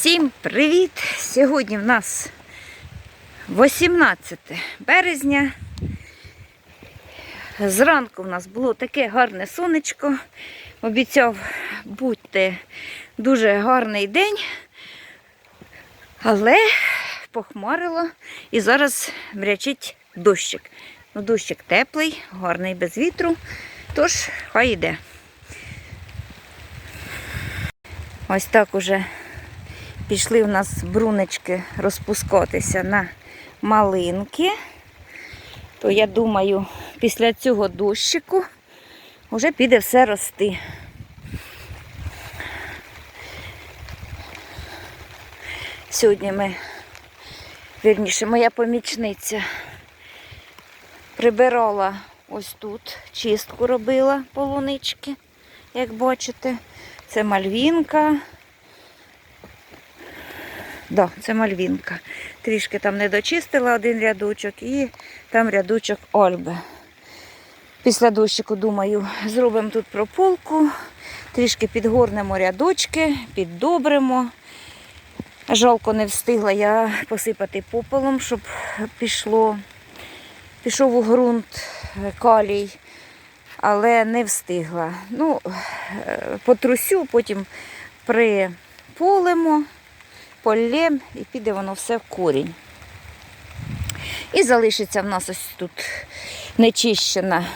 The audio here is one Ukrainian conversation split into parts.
Всім привіт! Сьогодні в нас 18 березня. Зранку в нас було таке гарне сонечко. Обіцяв бути дуже гарний день, але похмарило і зараз мрячить дощик. Ну, дощик теплий, гарний без вітру, тож хай йде. Ось так уже пішли в нас брунечки розпускатися на малинки. То я думаю, після цього дощику вже піде все рости. Сьогодні ми, вірніше, моя помічниця прибирала ось тут, чистку робила полунички, як бачите. Це мальвінка. Да, це мальвінка. Трішки там не дочистила один рядочок і там рядочок Ольби. Після дощику, думаю, зробимо тут прополку, трішки підгорнемо рядочки, піддобримо. Жалко не встигла я посипати попелом, щоб пішло, пішов у ґрунт калій, але не встигла. Ну, е, потрусю, потім приполимо, поллєм і піде воно все в корінь. І залишиться в нас ось тут нечищена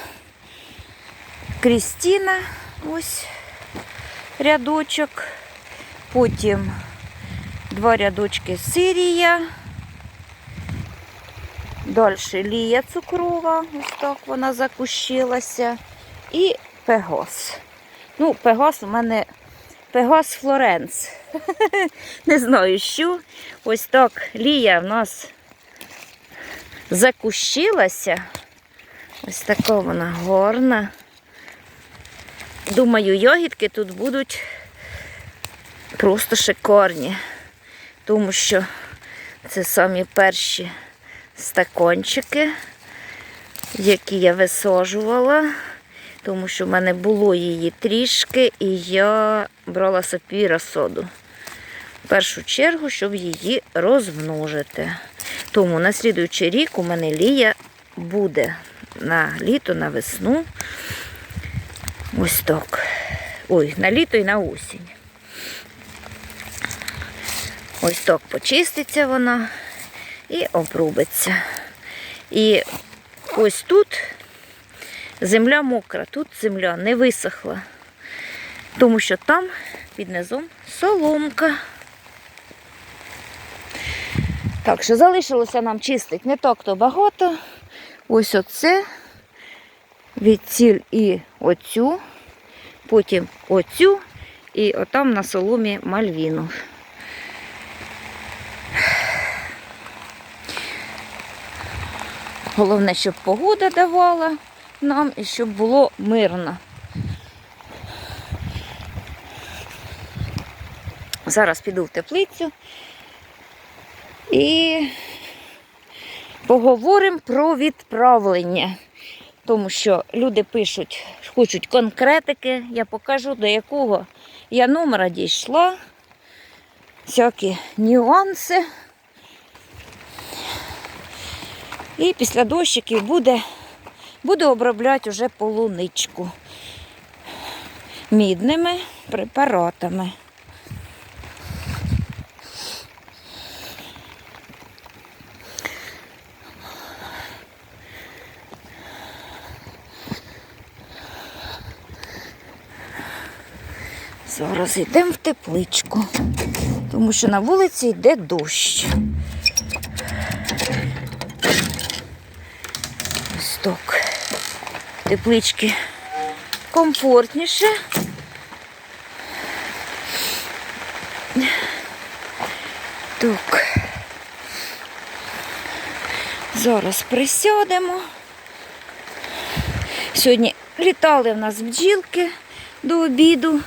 крістіна, ось рядочок, потім два рядочки сирія, далі лія цукрова, ось так вона закущилася, і пегас. Ну, пегас у мене пегас Флоренц. Не знаю що. Ось так лія в нас закущилася. Ось така вона горна. Думаю, ягідки тут будуть просто шикарні, тому що це самі перші стакончики, які я висаджувала, тому що в мене було її трішки, і я брала собі розсоду. В першу чергу, щоб її розмножити. Тому на слідуючий рік у мене лія буде на літо, на весну. Ось так. Ой, на літо і на осінь. Ось так почиститься вона і обрубиться. І ось тут земля мокра, тут земля не висохла, тому що там під низом соломка. Так що залишилося нам чистити не так то багато. Ось оце, відціль і оцю, потім оцю і отам на соломі мальвіну. Головне, щоб погода давала нам і щоб було мирно. Зараз піду в теплицю і поговоримо про відправлення. Тому що люди пишуть, хочуть конкретики, я покажу, до якого я номера дійшла, всякі нюанси. І після дощиків буде, буду обробляти вже полуничку мідними препаратами. Зараз йдемо в тепличку, тому що на вулиці йде дощ. Ось так. Теплички комфортніше. Так. Зараз присядемо. Сьогодні літали в нас бджілки до обіду.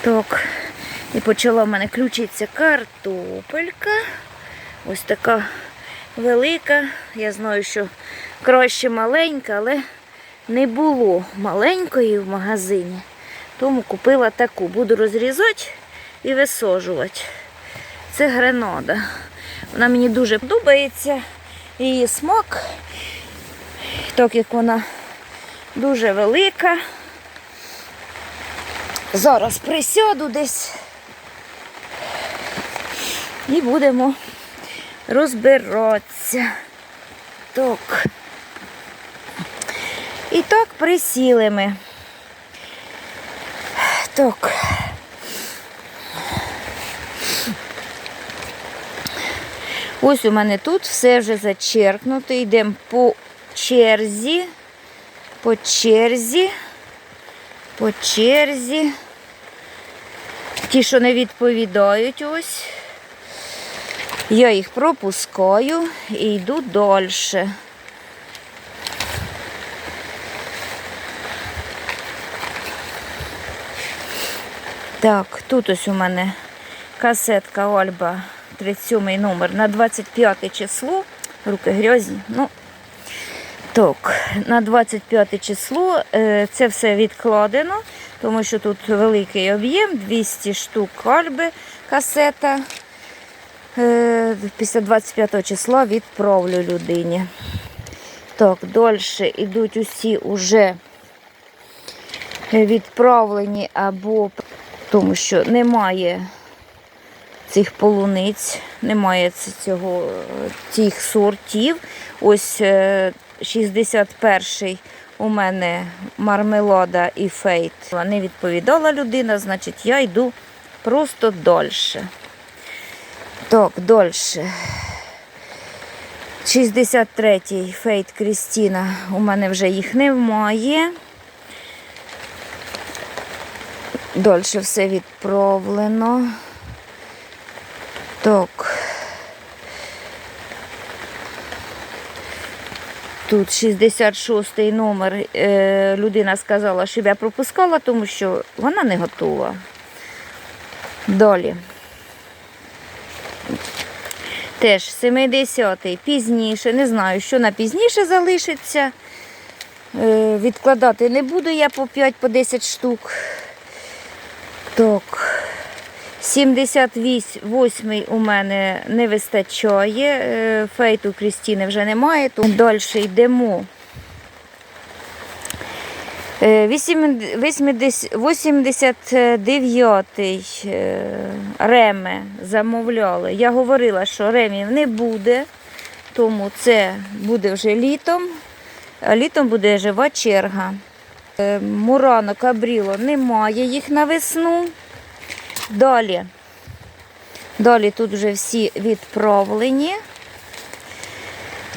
Так, і почала в мене включитися картопелька. Ось така велика. Я знаю, що краще маленька, але не було маленької в магазині. Тому купила таку. Буду розрізати і висожувати. Це гренода. Вона мені дуже подобається. Її смак, так як вона дуже велика. Зараз присяду десь і будемо розбиратися. Так. І так присіли ми. Так. Ось у мене тут все вже зачеркнуто. Йдемо по черзі, по черзі, по черзі. Ті, що не відповідають ось. Я їх пропускаю і йду далі. Так, тут ось у мене касетка Ольба, 37 номер на 25 число. Руки грязні. Ну, так, на 25 число е, це все відкладено, тому що тут великий об'єм, 200 штук Альби касета. Е, Після 25 числа відправлю людині. Так, далі йдуть усі уже відправлені або тому що немає цих полуниць, немає цього, е, цих сортів. Ось е, 61-й у мене мармелада і фейт. Не відповідала людина, значить я йду просто далі. Так, далі. 63-й фейт Крістіна. У мене вже їх немає. Далі все відправлено. Так. Тут 66 номер. Е, людина сказала, щоб я пропускала, тому що вона не готова. Далі. Теж 70-й пізніше. Не знаю, що на пізніше залишиться. Е, відкладати не буду я по 5 по 10 штук. Так. 78 у мене не вистачає. е, Фейту Крістіни вже немає, Тут далі йдемо. Е, 89-й е, Реме замовляли. Я говорила, що ремів не буде, тому це буде вже літом. А літом буде жива черга. Е, Мурано, Кабріло немає їх на весну. Далі. Далі тут вже всі відправлені.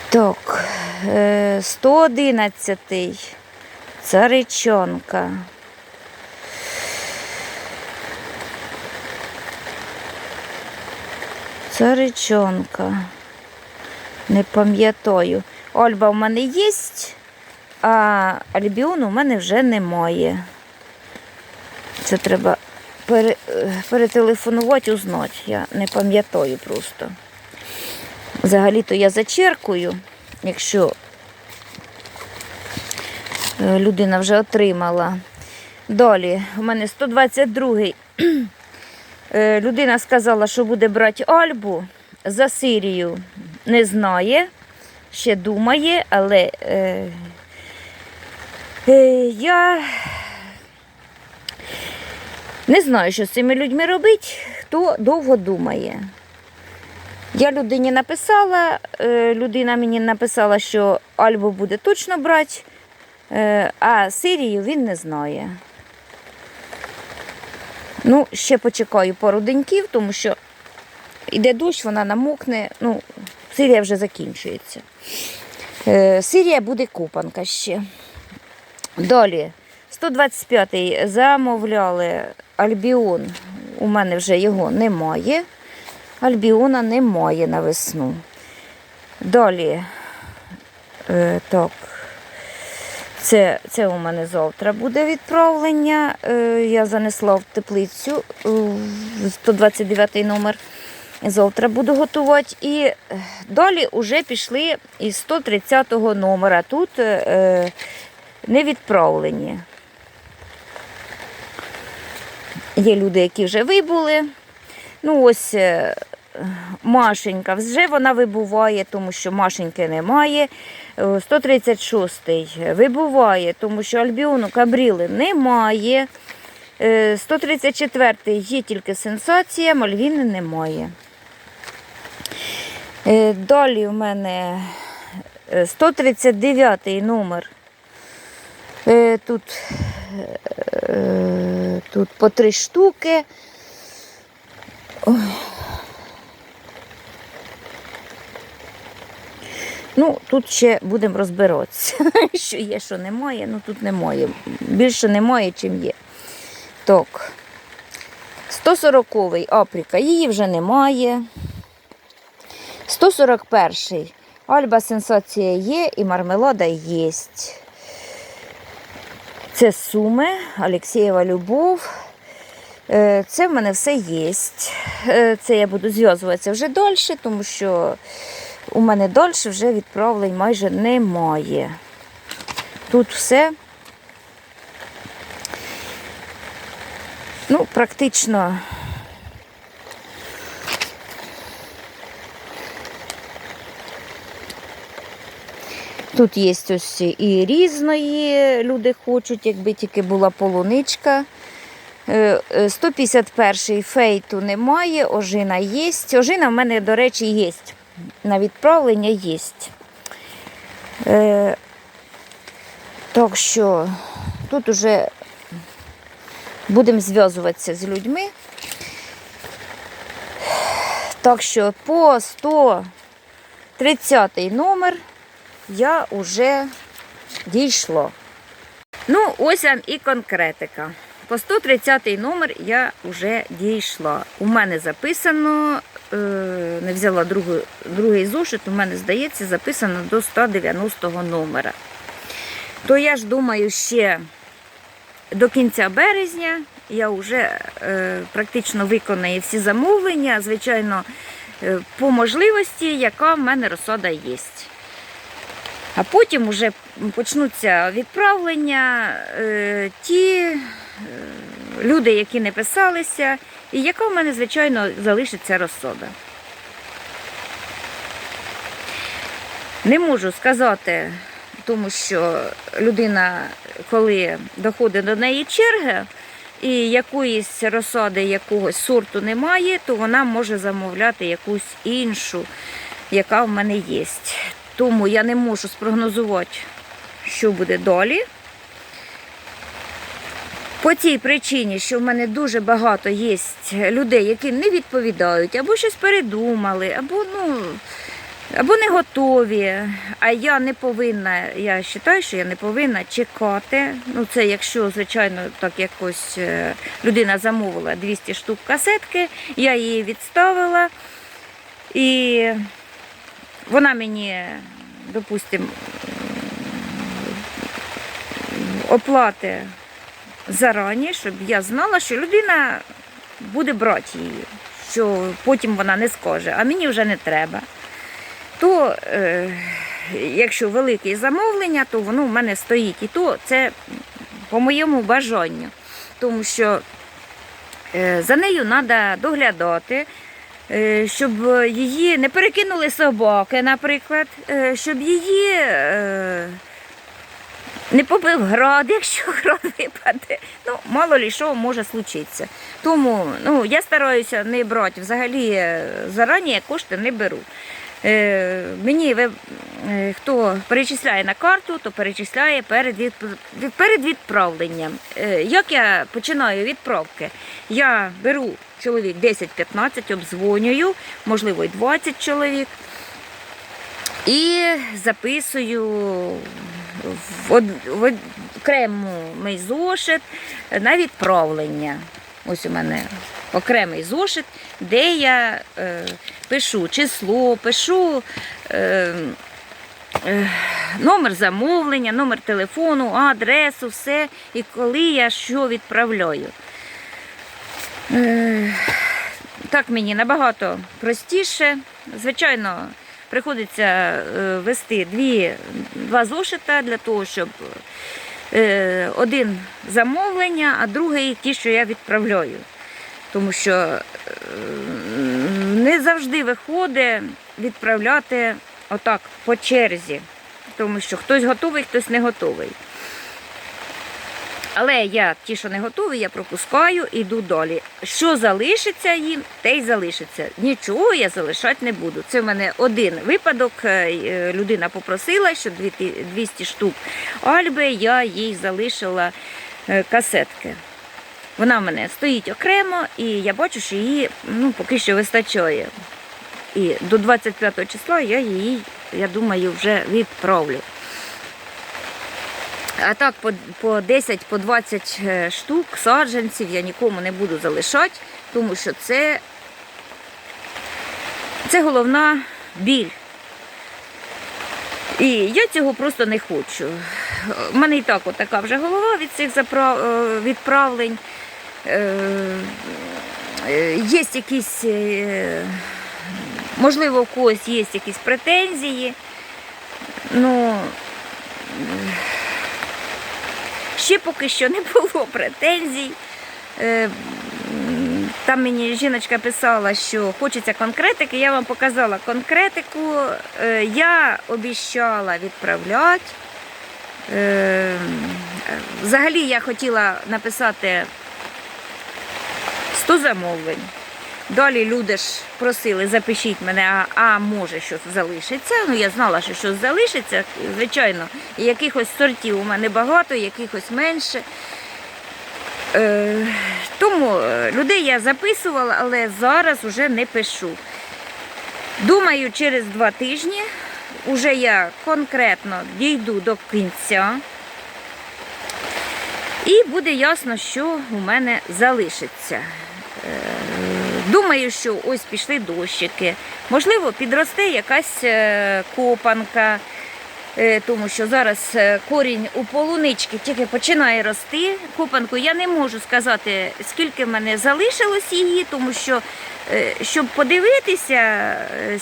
Так, е, 111-й. Царичонка. Царичонка. Не пам'ятаю. Ольба в мене є, а Альбіону в мене вже немає. Це треба пере, перетелефонувати, узнати. Я не пам'ятаю просто. Взагалі-то я зачеркую, якщо людина вже отримала. Далі, у мене 122-й. Е, Людина сказала, що буде брати Альбу за Сирію. Не знає, ще думає, але е, е, я не знаю, що з цими людьми робити, хто довго думає. Я людині написала, е, людина мені написала, що Альбу буде точно брати, е, а Сирію він не знає. Ну, ще почекаю пару деньків, тому що йде дощ, вона намокне. Ну, Сирія вже закінчується. Е, Сирія буде купанка ще. Далі. 125-й замовляли Альбіон. У мене вже його немає. Альбіона немає на весну. Далі. Е, так. Це, це у мене завтра буде відправлення. Е, я занесла в теплицю е, 129 номер. Завтра буду готувати. І е, далі вже пішли із 130 номера. Тут е, не відправлені. Є люди, які вже вибули. Ну, ось е, Машенька, вже вона вибуває, тому що Машеньки немає. Е, 136-й вибуває, тому що Альбіону Кабріли немає. Е, 134-й є тільки сенсація, Мальвіни немає. Е, Далі у мене е, 139 номер. Е, Тут, е, тут по три штуки. Ой. Ну, тут ще будемо розбиратися, що є, що немає. Ну тут немає. Більше немає, чим є. Так. 140-й Апріка, її вже немає. 141-й Альба сенсація є і мармелада є. Це Суми, Алексєєва Любов. Е, Це в мене все є. Це я буду зв'язуватися вже далі, тому що у мене далі вже відправлень майже немає. Тут все. Ну, практично Тут є ось і різної, люди хочуть, якби тільки була полуничка. Е, е, 151-й фейту немає, ожина є. Ожина в мене, до речі, є. На відправлення є. Е, так що тут уже будемо зв'язуватися з людьми. Так що по 130 номер я вже дійшла. Ну, ось вам і конкретика. По 130 номер я вже дійшла. У мене записано, не взяла другу, другий зошит, у мене, здається, записано до 190 номера. То я ж думаю, ще до кінця березня я вже е, практично виконаю всі замовлення, звичайно, е, по можливості, яка в мене розсада є. А потім вже почнуться відправлення е, ті е, люди, які не писалися, і яка в мене, звичайно, залишиться розсода. Не можу сказати, тому що людина, коли доходить до неї черга, і якоїсь розсади якогось сорту немає, то вона може замовляти якусь іншу, яка в мене є. Тому я не можу спрогнозувати, що буде далі. По цій причині, що в мене дуже багато є людей, які не відповідають, або щось передумали, або ну, або не готові. А я не повинна, я вважаю, що я не повинна чекати. Ну, це якщо, звичайно, так якось е, людина замовила 200 штук касетки, я її відставила. І вона мені, допустимо, оплати зарані, щоб я знала, що людина буде брати її, що потім вона не скаже, а мені вже не треба. То, е, якщо велике замовлення, то воно в мене стоїть. І то це по моєму бажанню. Тому що е, за нею треба доглядати, е, щоб її не перекинули собаки, наприклад, е, щоб її. Не побив град, якщо град випаде. Ну, мало лі що може случитися. Тому ну, я стараюся не брати взагалі е, зарані кошти не беру. Е, мені ви, е, хто перечисляє на карту, то перечисляє перед, від, перед відправленням. Е, як я починаю відправки? Я беру чоловік 10-15, обдзвонюю, можливо, і 20 чоловік. І записую в, в окремий зошит на відправлення. Ось у мене окремий зошит, де я е, пишу число, пишу е, е, номер замовлення, номер телефону, адресу, все, і коли я що відправляю. Е, так мені набагато простіше. Звичайно, приходиться е, вести дві, два зошита для того, щоб Е, Один замовлення, а другий ті, що я відправляю. Тому що е, не завжди виходить відправляти отак по черзі. Тому що хтось готовий, хтось не готовий. Але я ті, що не готові, я пропускаю і йду далі. Що залишиться їм, те й залишиться. Нічого я залишати не буду. Це в мене один випадок. Е, Людина попросила, що 200 штук альби, я їй залишила е, касетки. Вона в мене стоїть окремо, і я бачу, що її ну, поки що вистачає. І до 25 числа я її, я думаю, вже відправлю. А так по, по 10, по 20 е, штук саджанців я нікому не буду залишати, тому що це, це головна біль. І я цього просто не хочу. У мене і так от така вже голова від цих заправ... е, відправлень. Е, Є якісь, можливо, у когось є якісь претензії. Ну, Ще поки що не було претензій. Е, Там мені жіночка писала, що хочеться конкретики. Я вам показала конкретику. Е, Я обіщала відправляти. Е, Взагалі я хотіла написати 100 замовлень. Далі люди ж просили, запишіть мене, а, а може щось залишиться. Ну, я знала, що щось залишиться. Звичайно, якихось сортів у мене багато, якихось менше. Е, тому е, людей я записувала, але зараз вже не пишу. Думаю, через два тижні вже я конкретно дійду до кінця. І буде ясно, що у мене залишиться. Е, Думаю, що ось пішли дощики. Можливо, підросте якась е, копанка, е, тому що зараз е, корінь у полунички тільки починає рости. Копанку я не можу сказати, скільки в мене залишилось її, тому що щоб подивитися,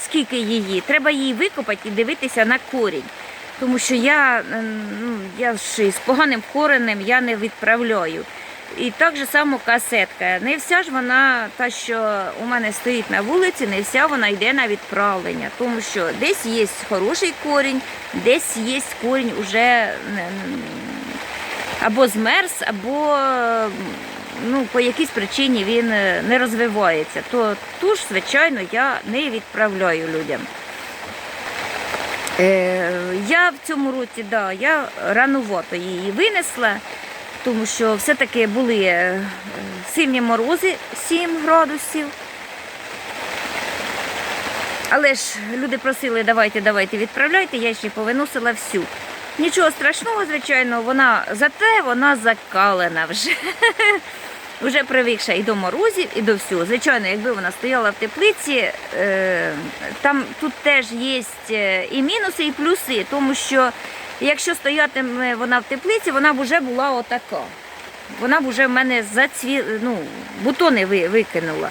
скільки її, треба її викопати і дивитися на корінь. Тому що я, ну, я з поганим коренем я не відправляю. І так же само касетка. Не вся ж вона, та, що у мене стоїть на вулиці, не вся вона йде на відправлення. Тому що десь є хороший корінь, десь є корінь уже або змерз, або ну, по якійсь причині він е, не розвивається. То ту ж, звичайно, я не відправляю людям. Е, я в цьому році, да, я ранувато її винесла тому що все-таки були е, сильні морози 7 градусів. Але ж люди просили, давайте, давайте, відправляйте, я ще повиносила всю. Нічого страшного, звичайно, вона зате вона закалена вже. Вже привикша і до морозів, і до всього. Звичайно, якби вона стояла в теплиці, е, там тут теж є і мінуси, і плюси, тому що якщо стоятиме вона в теплиці, вона б вже була отака. Вона б вже в мене зацві... ну, бутони ви- викинула.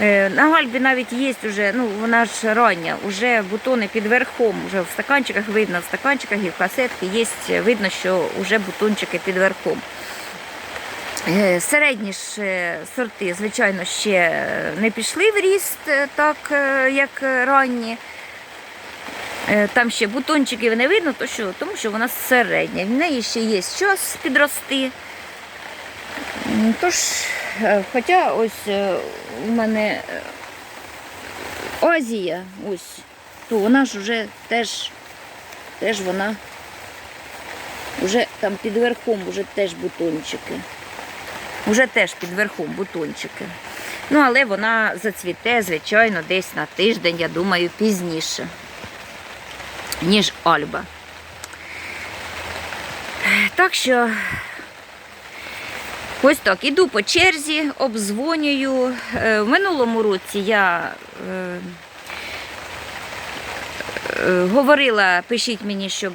Е, На гальбі навіть є вже, ну вона ж рання, вже бутони під верхом, вже в стаканчиках видно, в стаканчиках і в касетки є, видно, що вже бутончики під верхом. Е, Середні ж е, сорти, звичайно, ще не пішли в ріст так, як ранні. Е, Там ще бутончиків не видно, то що, тому що вона середня. В неї ще є час підрости. Тож, е, хоча ось е, у мене Азія, ось, то вона ж вже теж, теж вона вже там під верхом вже теж бутончики. Уже теж під верхом бутончики. Ну, але вона зацвіте, звичайно, десь на тиждень, я думаю, пізніше, ніж Альба. Так що ось так, іду по черзі, обдзвонюю. Е, В минулому році я е, е, говорила, пишіть мені, щоб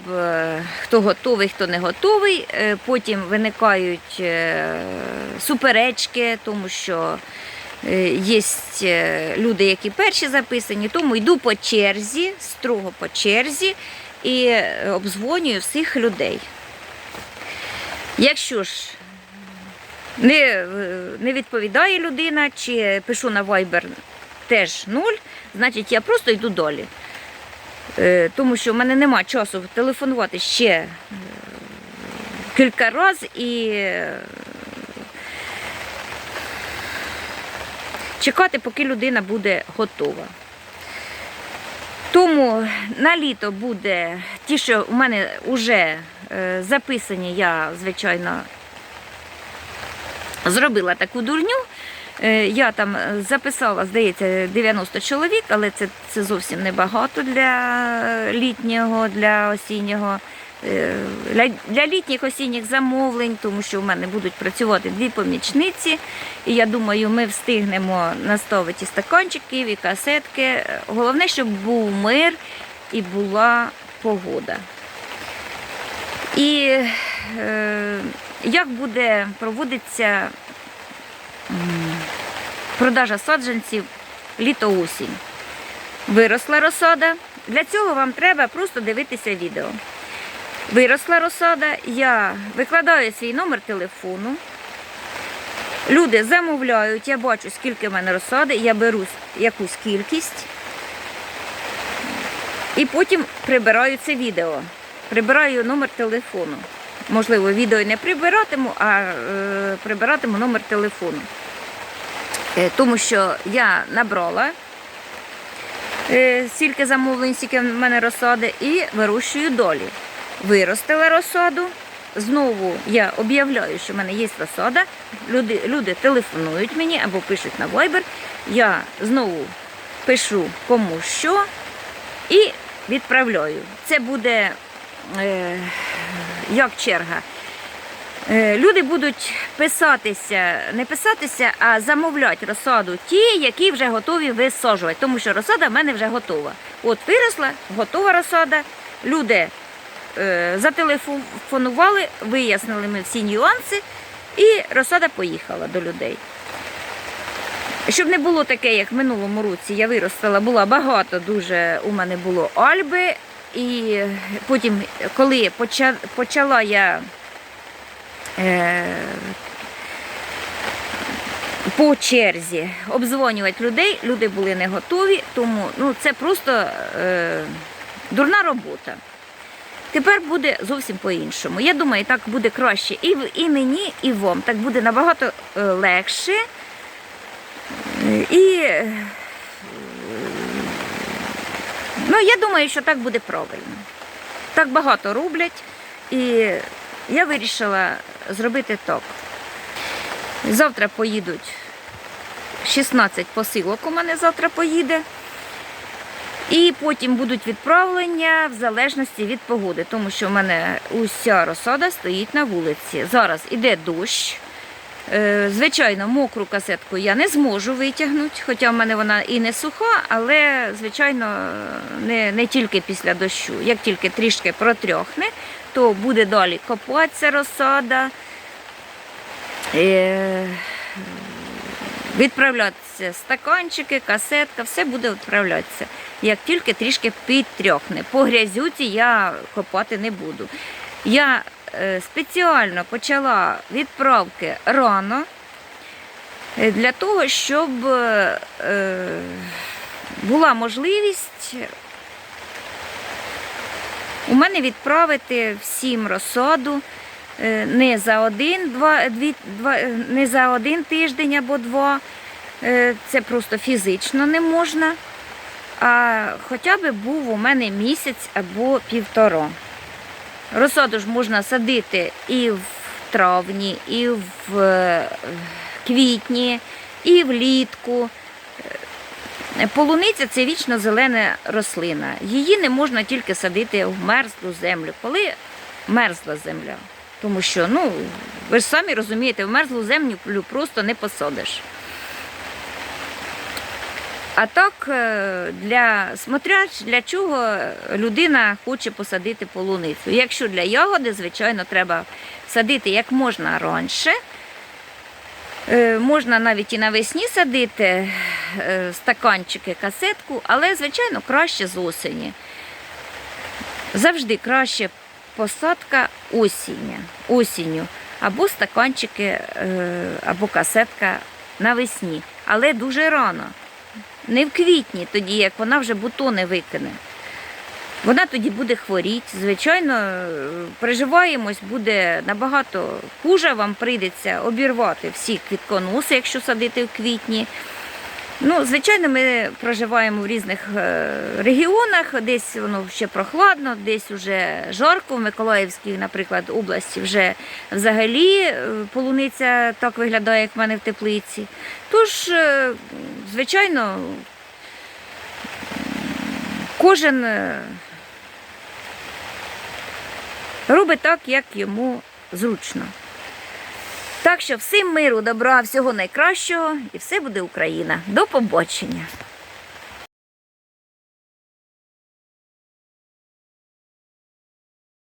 хто готовий, хто не готовий. Потім виникають суперечки, тому що є люди, які перші записані, тому йду по черзі, строго по черзі і е, обдзвонюю всіх людей. Якщо ж не, е, не відповідає людина, чи пишу на Viber теж нуль, значить я просто йду далі. Е, Тому що в мене нема часу телефонувати ще е, кілька разів і чекати, поки людина буде готова. Тому на літо буде ті, що у мене вже е, записані, я, звичайно, зробила таку дурню. Е, Я там е, записала, здається, 90 чоловік, але це, це зовсім небагато для літнього, для осіннього. Е, Для, літніх осінніх замовлень, тому що в мене будуть працювати дві помічниці, і я думаю, ми встигнемо наставити і стаканчиків і касетки. Головне, щоб був мир і була погода. І е, як буде проводитися продажа саджанців літо-осінь? Виросла розсада. Для цього вам треба просто дивитися відео. Виросла розсада, я викладаю свій номер телефону. Люди замовляють, я бачу, скільки в мене розсади, я беру якусь кількість і потім прибираю це відео. Прибираю номер телефону. Можливо, відео не прибиратиму, а е, прибиратиму номер телефону. Е, тому що я набрала е, стільки замовлень, стільки в мене розсади, і вирощую долі. Виростила розсаду. Знову я об'являю, що в мене є розсада. Люди, люди телефонують мені або пишуть на Viber. Я знову пишу кому що і відправляю. Це буде е, як черга. Е, Люди будуть писатися, не писатися, а замовляти розсаду ті, які вже готові висаджувати, тому що розсада в мене вже готова. От виросла, готова розсада. Люди зателефонували, вияснили ми всі нюанси, і розсада поїхала до людей. Щоб не було таке, як в минулому році я виростила, була багато дуже у мене було альби. І потім, коли почала я е, по черзі обдзвонювати людей, люди були не готові, тому ну, це просто е, дурна робота. Тепер буде зовсім по-іншому. Я думаю, так буде краще і, і мені, і вам. Так буде набагато е, легше. І е, ну, я думаю, що так буде правильно. Так багато роблять. І я вирішила зробити так. Завтра поїдуть 16 посилок у мене завтра поїде. І потім будуть відправлення в залежності від погоди, тому що в мене уся розсада стоїть на вулиці. Зараз іде дощ. Е, Звичайно, мокру касетку я не зможу витягнути, хоча в мене вона і не суха, але, звичайно, не, не тільки після дощу. Як тільки трішки протрьохне, то буде далі копатися розсада. Відправлятися стаканчики, касетка, все буде відправлятися. Як тільки трішки підтрьохне. По грязюці я копати не буду. Я е, спеціально почала відправки рано е, для того, щоб е, була можливість у мене відправити всім розсаду не за один, два, дві, два, е, не за один тиждень або два. Е, Це просто фізично не можна. А хоча б був у мене місяць або півтора. Розсаду ж можна садити і в травні, і в е, квітні, і влітку. Е, Полуниця це вічно зелена рослина. Її не можна тільки садити в мерзлу землю, коли мерзла земля. Тому що, ну, ви ж самі розумієте, в мерзлу землю просто не посадиш. А так, е, для смотря для чого людина хоче посадити полуницю. Якщо для ягоди, звичайно, треба садити як можна раніше. Е, Можна навіть і навесні садити е, стаканчики, касетку, але, звичайно, краще з осені. Завжди краще посадка осіння, осінню. або стаканчики, е, або касетка навесні. Але дуже рано. Не в квітні, тоді як вона вже бутони викине. Вона тоді буде хворіти. Звичайно, е, приживаємось, буде набагато хуже. Вам прийдеться обірвати всі квітконоси, якщо садити в квітні. Ну, звичайно, ми проживаємо в різних е, регіонах, десь воно ще прохладно, десь вже жарко. В Миколаївській, наприклад, області вже взагалі е, полуниця так виглядає, як в мене в теплиці. Тож, е, звичайно, кожен робить так, як йому зручно. Так що всім миру, добра, всього найкращого і все буде Україна. До побачення!